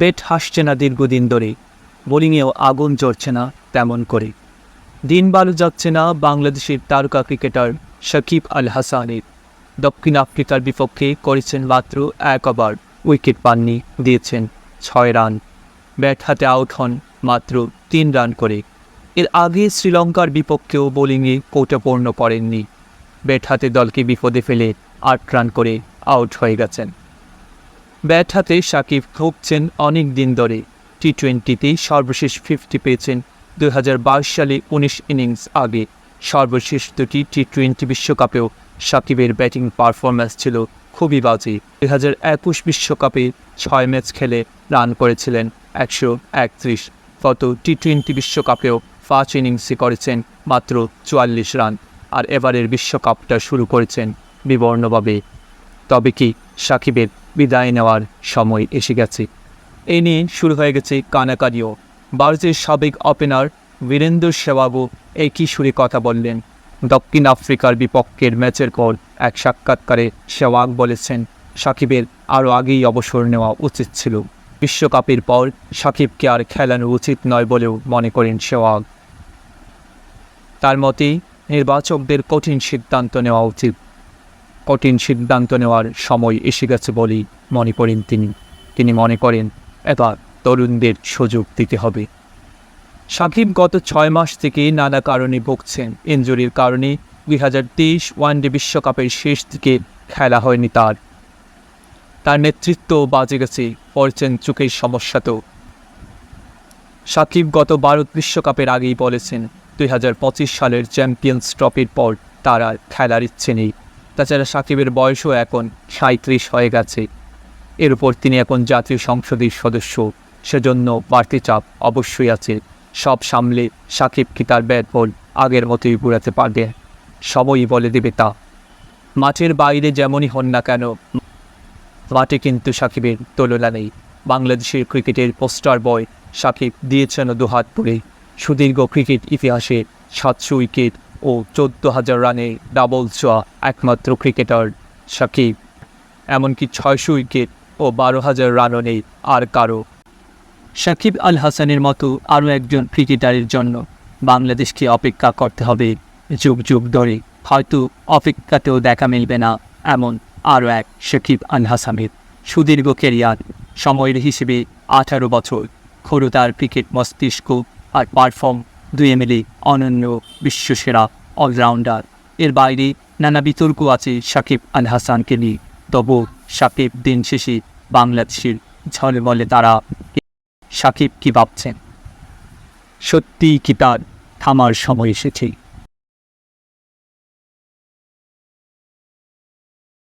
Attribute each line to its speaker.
Speaker 1: Bet হাসছে না দীর্ঘদিন ধরে। বোলিংয়েও আগুন জ্বরছে না তেমন করে। দিন ভালো যাচ্ছে না বাংলাদেশের তারকা ক্রিকেটার শাকিব আল হাসানের। দক্ষিণ আফ্রিকার বিপক্ষে করেছেন মাত্র এক ওভার। উইকেট পাননি, দিয়েছেন ছয় রান। ব্যাট হাতে আউট হন মাত্র তিন রান করে। এর আগে শ্রীলঙ্কার বিপক্ষেও বোলিংয়ে কৌটাপূর্ণ করেননি ব্যাট হাতে দলকে বিপদে ফেলে আট রান করে আউট হয়ে গেছেন। ব্যাট হাতে সাকিব ভুগছেন অনেক দিন ধরে। টি টোয়েন্টিতে সর্বশেষ ফিফটি পেয়েছেন। দু হাজার বাইশ সালে উনিশ ইনিংস আগে। সর্বশেষ দুটি টি টোয়েন্টি বিশ্বকাপেও সাকিবের ব্যাটিং পারফরম্যান্স ছিল খুবই বাজে। দু হাজার একুশ বিশ্বকাপে ছয় ম্যাচ খেলে রান করেছিলেন একশো একত্রিশ। গত টি টোয়েন্টি বিশ্বকাপেও পাঁচ ইনিংসে করেছেন মাত্র চুয়াল্লিশ রান। আর এবারের বিশ্বকাপটা শুরু করেছেন বিবর্ণভাবে। তবে কি সাকিবের বিদায় নেওয়ার সময় এসে গেছে। এই নিয়ে শুরু হয়ে গেছে কানাকানিও। ভারতের সাবেক ওপেনার বীরেন্দ্র সেবাবু এই কিশোরী কথা বললেন। দক্ষিণ আফ্রিকার বিপক্ষের ম্যাচের পর এক সাক্ষাৎকারে সেওয়াগ বলেছেন, সাকিবের আরও আগেই অবসর নেওয়া উচিত ছিল। বিশ্বকাপের পর সাকিবকে আর খেলানো উচিত নয় বলেও মনে করেন সেওয়াগ তার মতে, নির্বাচকদের কঠিন সিদ্ধান্ত নেওয়া উচিত। কঠিন সিদ্ধান্ত নেওয়ার সময় এসে গেছে বলেই মনে করেন তিনি। তিনি মনে করেন এবার তরুণদের সুযোগ দিতে হবে। সাকিব গত ছয় মাস থেকে নানা কারণে ভুগছেন। ইঞ্জুরির কারণে দুই হাজার তেইশ ওয়ানডে বিশ্বকাপের শেষ দিকে খেলা হয়নি তার। তার নেতৃত্ব বাজে গেছে, পড়ছেন চোখের সমস্যাতেও সাকিব গত ভারত বিশ্বকাপের আগেই বলেছেন, দুই হাজার পঁচিশ সালের চ্যাম্পিয়ন্স ট্রফির পর তার আর খেলার ইচ্ছে নেই। তাছাড়া সাকিবের বয়সও এখন সাঁত্রিশ হয়ে গেছে। এর উপর তিনি এখন জাতীয় সংসদের সদস্য, সেজন্য বাড়তি চাপ অবশ্যই আছে। সব সামলে সাকিব কি তার ব্যাট বল আগের মতোই ঘুরাতে পারবে? সময়ই বলে দেবে তা। মাঠের বাইরে যেমনই হন না কেন, মাঠে কিন্তু সাকিবের তুলনা নেই। বাংলাদেশের ক্রিকেটের পোস্টার বয় সাকিব দিয়েছেন দুহাত পরে। সুদীর্ঘ ক্রিকেট ইতিহাসে সাতশো উইকেট ও চোদ্দ হাজার রানে ডাবল ছোঁয়া একমাত্র ক্রিকেটার সাকিব। এমনকি ছয়শো উইকেট ও বারো হাজার রানও নেই আর কারও সাকিব আল হাসানের মতো আরও একজন ক্রিকেটারের জন্য বাংলাদেশকে অপেক্ষা করতে হবে যুগ যুগ ধরে। হয়তো অপেক্ষাতেও দেখা মিলবে না এমন আরও এক সাকিব আল হাসানের। সুদীর্ঘ কেরিয়ার সময়ের হিসেবে আঠারো বছর খরুতার ক্রিকেট মস্তিষ্ক আর পারফর্ম দুয়ে মিলে অনন্য, বিশ্বসেরা অলরাউন্ডার এর বাইরে নানা বিতর্ক আছে সাকিব আল হাসানকে নিয়ে। তবু সাকিব দিন শেষে বাংলাদেশের ঝলে বলে তারা সাকিব কি ভাবছেন? সত্যিই কি তার থামার সময় এসেছে?